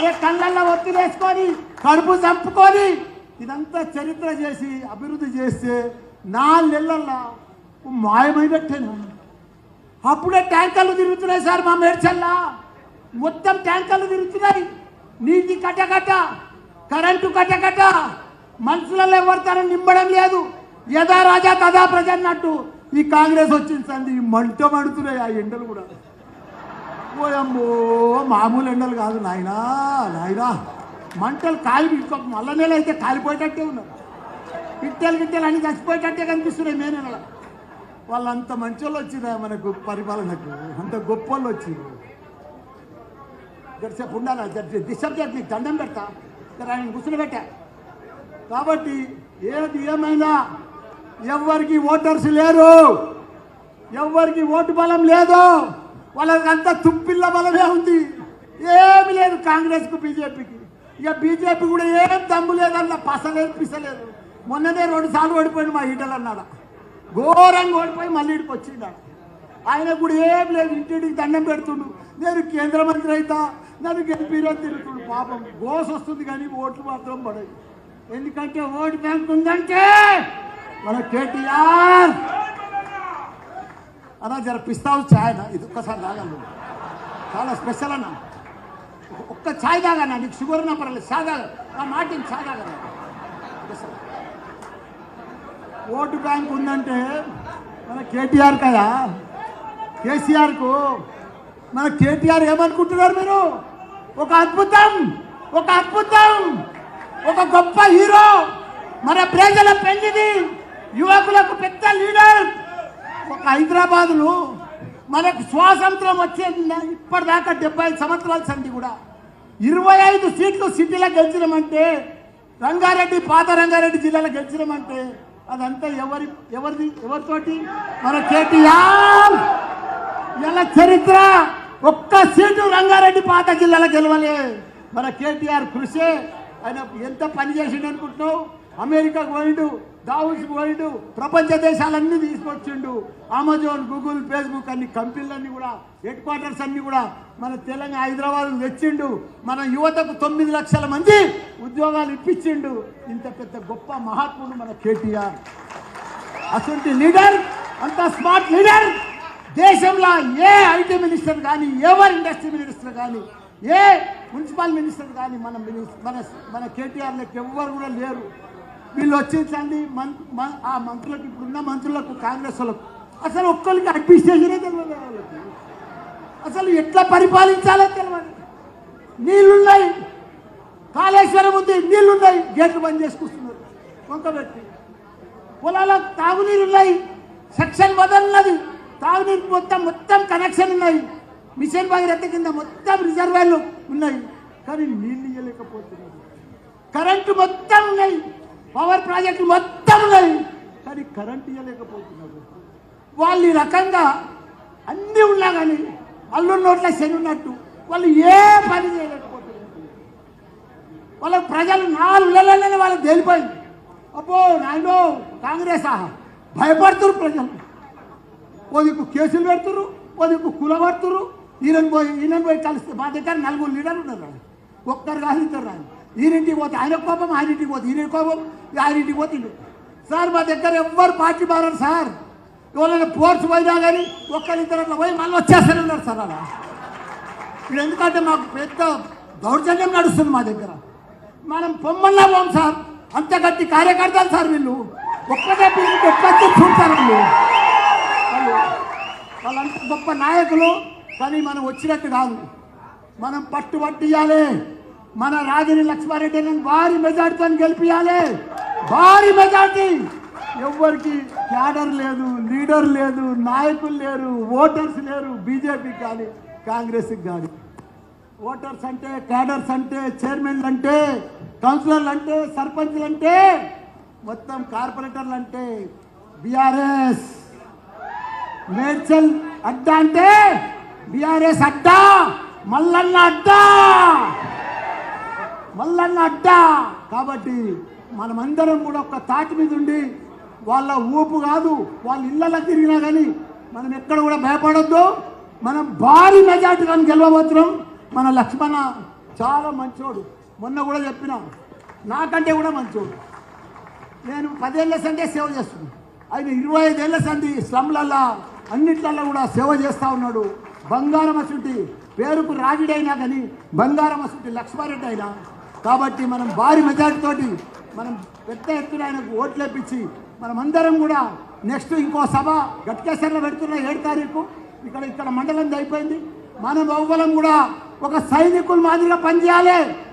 అరే కళ్ళల్లో ఒత్తిలేసుకొని కడుపు చంపుకొని ఇదంతా చరిత్ర చేసి అభివృద్ధి చేస్తే నాలుగు మాయమై మాయమైనట్టేనా? అప్పుడే ట్యాంకర్లు తిరుగుతున్నాయి సార్ మా మేడ్చల్లా. మొత్తం ట్యాంకర్లు తిరుగుతున్నాయి. నీటి కట్టకట్ట కరెంటు కట్టకట్ట మనుషులలో ఎవరితనం నింపడం లేదు. యథా రాజా తదా ప్రజ అన్నట్టు ఈ కాంగ్రెస్ వచ్చింది సంది మంట మండుతున్నాయి ఆ ఎండలు కూడా. ఓయమ్మో మామూలు ఎండలు కాదు నాయనా నాయనా. మంటలు కాలి ఇంకొక మల్ల నెల అయితే కాలిపోయేటట్టే ఉన్నారు పిట్టెలు గిట్టెలు అన్ని చచ్చిపోయేటట్టే కనిపిస్తున్నాయి మే నెల. వాళ్ళంత మంచి వాళ్ళు వచ్చిందా మనకు పరిపాలనకు? అంత గొప్ప వాళ్ళు వచ్చింది గడిసేపు ఉండాలి? డిస్టర్బ్ చేయకు నీకు దండం పెడతా. ఇక్కడ ఆయన కూర్చుని పెట్టా కాబట్టి ఏది ఏమైనా ఎవరికి ఓటర్స్ లేరు. ఎవరికి ఓటు బలం లేదు. వాళ్ళకంతా తుప్పిల్ల బలమే ఉంది. ఏమి లేదు కాంగ్రెస్కు బీజేపీకి. ఇక బీజేపీ కూడా ఏం దమ్ము లేదన్న పసలేదు పిసలేదు. మొన్ననే రెండు సార్లు ఓడిపోయింది మా ఈటలు అన్నాడు. ఘోరంగా ఓడిపోయి మళ్ళీ ఇడికి వచ్చిండు. ఆయన కూడా ఏం లేదు ఇంటింటికి దండం పెడుతుండు. నేను కేంద్ర మంత్రి అయితా నన్ను గెలిపిరో తిరుగుతుండు పాపం గోస వస్తుంది కానీ ఓట్లు మాత్రం పడదు ఎందుకంటే ఓటు బ్యాంక్ ఉందంటే మన కేటీఆర్! జర పిస్తావు ఛాయ్ అన్న ఇది ఒక్కసారి తాగలను చాలా స్పెషల్ అన్న. ఒక్క ఛాయ్ తాగన్నా నీకు షుగర్ ఉన్నా పర్లేదు ఛాయ్ తాగ. ఆ మాట ఛాయ్ తాగన్నా. ఓటు బ్యాంక్ ఉందంటే మన కేటీఆర్ కదా. కేసీఆర్కు మన కేటీఆర్ ఏమనుకుంటున్నారు మీరు? ఒక అద్భుతం ఒక అద్భుతం ఒక గొప్ప హీరో. మన ప్రజల పెళ్ళిది యువకులకు పెద్ద లీడర్ ఒక హైదరాబాదులో మనకు స్వాతంత్రం వచ్చేది ఇప్పటిదాకా డెబ్బై ఐదు సంవత్సరాల సంధి కూడా. ఇరవై ఐదు సీట్లు సిటీలో గెలిచినామంటే రంగారెడ్డి పాత రంగారెడ్డి జిల్లాలో గెలిచినామంటే అదంతా ఎవరి ఎవరిది ఎవరితోటి? మన కేటీఆర్! ఇలా చరిత్ర ఒక్క సీటు రంగారెడ్డి పాత జిల్లాలో గెలవలే. మన కేటీఆర్ కృషి. ఆయన ఎంత పని చేసిండు అనుకుంటున్నావు? అమెరికాకు పోయిండు దావుస్ పోయిండు ప్రపంచ దేశాలన్నీ తీసుకొచ్చిండు. అమెజాన్ గూగుల్ ఫేస్బుక్ అన్ని కంపెనీలన్నీ కూడా హెడ్ క్వార్టర్స్ అన్ని కూడా మన తెలంగాణ హైదరాబాద్ తెచ్చిండు. మన యువతకు తొమ్మిది లక్షల మంది ఉద్యోగాలు ఇప్పించిండు. ఇంత పెద్ద గొప్ప మహాత్ముడు మన కేటీఆర్. అటువంటి లీడర్ అంత స్మార్ట్ లీడర్ దేశంలో ఏ ఐటీ మినిస్టర్ కానీ ఎవరు ఇండస్ట్రీ మినిస్టర్ కానీ ఏ మున్సిపల్ మినిస్టర్ కానీ మన మినిస్- మన మన కేటీఆర్ లెక్క ఎవ్వరు కూడా లేరు. వీళ్ళు వచ్చేసండి మన్ ఆ మంత్రులకు ఇప్పుడున్న మంత్రులకు కాంగ్రెస్ వాళ్ళకు అసలు ఒక్కరికి అడ్మినిస్ట్రేషనే తెలియదు వాళ్ళకి. అసలు ఎట్లా పరిపాలించాలో తెలియదు నీళ్ళున్నాయి కాళేశ్వరం ఉంది నీళ్ళున్నాయి గేట్లు బంద్ చేసుకొస్తున్నారు. కొంత వ్యక్తి. పొలాలకు తాగునీరు ఉన్నాయి సెక్షన్ వదలన్నది తాగునీరు మొత్తం మొత్తం కనెక్షన్ ఉన్నాయి. మిషన్ భగీరథ కింద మొత్తం రిజర్వాయర్లు ఉన్నాయి. కానీ నీళ్ళు ఇవ్వలేకపోతున్నారు కరెంటు మొత్తం ఉన్నాయి. పవర్ ప్రాజెక్టులు మొత్తం ఉన్నాయి కానీ కరెంటు ఇవ్వలేకపోతున్నారు వాళ్ళు ఈ రకంగా అన్నీ ఉన్నా కానీ అల్లు నోట్ల శని ఉన్నట్టు వాళ్ళు ఏ పని చేయలేకపోతున్నారు. వాళ్ళ ప్రజలు నాలుగు నెలలనే వాళ్ళకి తెలిపోయింది. అబ్బో నాయనో కాంగ్రెస్? ఆహా భయపడుతురు ప్రజలు. ఓ దిక్కు కేసులు పెడుతురు ఓ దిక్కు కులబడుతురు ఈయన పోయి ఈయన పోయి కలిస్తే మా దగ్గర నలుగురు లీడర్లు ఉన్నారు. ఒక్కరు కాదు ఇద్దరు రాదు ఈరింటికి పోతే ఆయన కోపం ఆయనింటికి పోతే ఈయన కోపం ఆయనింటికి పోతే సార్ మా దగ్గర ఎవ్వరు పార్టీ మారరు సార్. ఎవరైనా పోర్ట్స్ పోయినా కానీ ఒక్కరిద్దరు అట్లా పోయి మళ్ళీ వచ్చేస్తానన్నారు సార్ అలా. ఇప్పుడు ఎందుకంటే మాకు పెద్ద దౌర్జన్యం నడుస్తుంది మా దగ్గర. మనం పొమ్మల్లా పోం సార్. అంత గట్టి కార్యకర్తలు సార్ వీళ్ళు. ఒక్కటే పిల్లలకి ఎట్లా చూస్తారు వీళ్ళు. వాళ్ళు వాళ్ళంత గొప్ప నాయకులు కానీ మనం వచ్చినట్టు కాదు. మనం పట్టుబట్టి ఇవ్వాలి మన రాగిని లక్ష్మారెడ్డిని భారీ మెజార్టీతో గెలిపించాలి భారీ మెజార్టీ. ఎవరికి క్యాడర్ లేదు లీడర్ లేదు నాయకులు లేరు ఓటర్స్ లేరు బీజేపీకి కానీ కాంగ్రెస్కి కానీ. ఓటర్స్ అంటే క్యాడర్స్ అంటే చైర్మన్లు అంటే కౌన్సిలర్లు అంటే సర్పంచ్లు అంటే మొత్తం కార్పొరేటర్లు అంటే బీఆర్ఎస్. మేడ్చల్ అడ్డా అంటే బీఆర్ఎస్ అడ్డా మల్లన్న అడ్డా. మల్లన్న అడ్డ కాబట్టి మనమందరం కూడా ఒక తాటి మీద ఉండి వాళ్ళ ఊపు కాదు వాళ్ళ ఇళ్ళలో తిరిగినా కానీ మనం ఎక్కడ కూడా భయపడొద్దు. మనం భారీ మెజార్టీలను గెలవబోతున్నాం. మన లక్ష్మణ చాలా మంచోడు. మొన్న కూడా చెప్పిన నాకంటే కూడా మంచోడు. నేను పదేళ్ళ సంటే సేవ చేస్తున్నాను ఆయన ఇరవై ఐదేళ్ళ సంది స్లమ్లల్లా అన్నిట్లల్లో కూడా సేవ చేస్తూ ఉన్నాడు. బంగారం అసుంటి పేరుకు రాజుడైనా కానీ బంగారం అసుంటి లక్ష్మారెడ్డి అయినా కాబట్టి మనం భారీ మెజార్టీతోటి మనం పెద్ద ఎత్తున ఆయనకు ఓట్లు వేపించి మనమందరం కూడా నెక్స్ట్ ఇంకో సభ గట్కేశ్వర్లో పెడుతున్న ఏడు తారీఖు. ఇక్కడ ఇక్కడ మండలం అయిపోయింది. మనం ఎవ్వరం కూడా ఒక సైనికుల మాదిరిగా పనిచేయాలి.